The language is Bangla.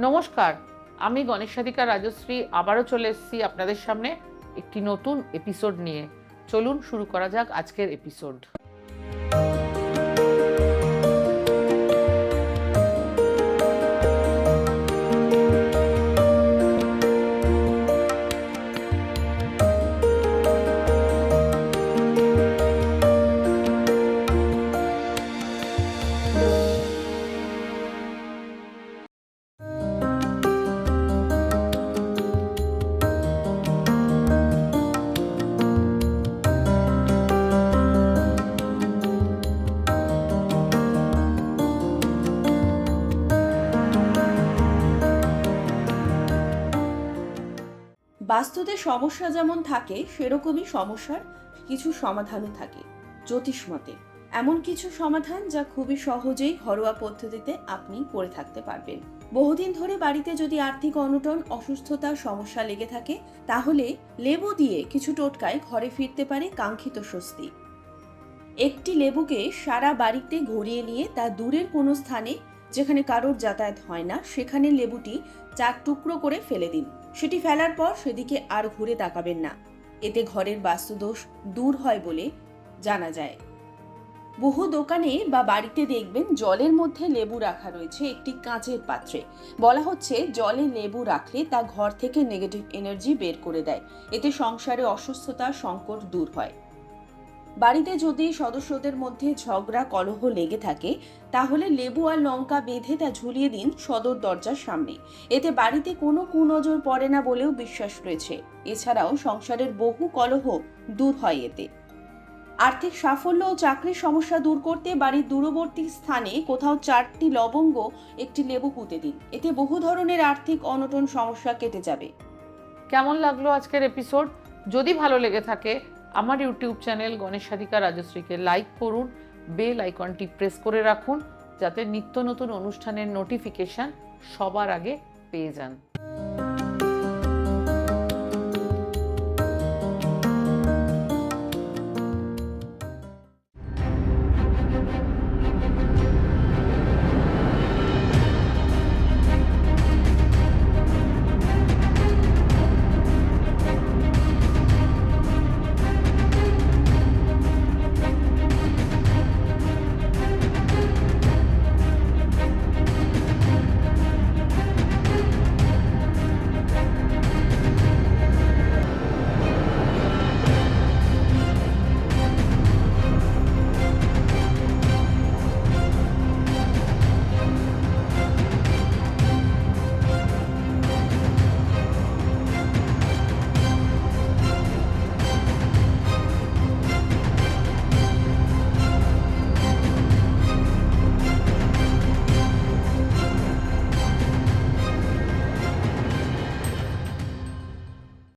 নমস্কার, আমি গণেশাধিকা রাজশ্রী, আবারও চলে এসেছি আপনাদের সামনে একটি নতুন এপিসোড নিয়ে। চলুন শুরু করা যাক আজকের এপিসোড বাস্তুতে সমস্যা যেমন থাকে, সেরকমই সমস্যার কিছু সমাধানও থাকে জ্যোতিষ মতে এমন কিছু সমাধান যা খুবই সহজেই ঘরোয়া পদ্ধতিতে আপনি করে থাকতে পারবেন। বহুদিন ধরে বাড়িতে যদি আর্থিক অনটন, অসুস্থতা, সমস্যা লেগে থাকে, তাহলে লেবু দিয়ে কিছু টোটকায় ঘরে ফিরতে পারে কাঙ্ক্ষিত স্বস্তি। একটি লেবুকে সারা বাড়িতে ঘুরিয়ে নিয়ে তা দূরের কোনো স্থানে যেখানে কারোর যাতায়াত হয় না, সেখানে লেবুটি চার টুকরো করে ফেলে দিন। সেটি ফেলার পর সেদিকে আর ঘুরে তাকাবেন না। এতে ঘরের বাস্তুদোষ দূর হয় বলে জানা যায়। বহু দোকানে বা বাড়িতে দেখবেন জলের মধ্যে লেবু রাখা রয়েছে একটি কাঁচের পাত্রে। বলা হচ্ছে জলে লেবু রাখলে তা ঘর থেকে নেগেটিভ এনার্জি বের করে দেয়। এতে সংসারে অসুস্থতা, সংকট দূর হয়। বাড়িতে যদি সদস্যদের মধ্যে ঝগড়া, কলহ লেগে থাকে, তাহলে লেবু আর লঙ্কা বেঁধে তা ঝুলিয়ে দিন সদর দরজার সামনে। এতে বাড়িতে কোনো কুনজর পড়ে না বলেও বিশ্বাস রয়েছে। এছাড়াও সংসারের বহু কলহ দূর হয় এতে। আর্থিক সাফল্য ও চাকরির সমস্যা দূর করতে বাড়ির দূরবর্তী স্থানে কোথাও চারটি লবঙ্গ, একটি লেবু পুঁতে দিন। এতে বহু ধরনের আর্থিক অনটন সমস্যা কেটে যাবে। কেমন লাগল আজকের এপিসোড? যদি ভালো লেগে থাকে আমার ইউটিউব চ্যানেল গণেশ সাধিকা রাজশ্রীকে লাইক করুন বেল আইকনটি প্রেস করে রাখুন, যাতে নিত্য নতুন অনুষ্ঠানের নোটিফিকেশান সবার আগে পেয়ে যান।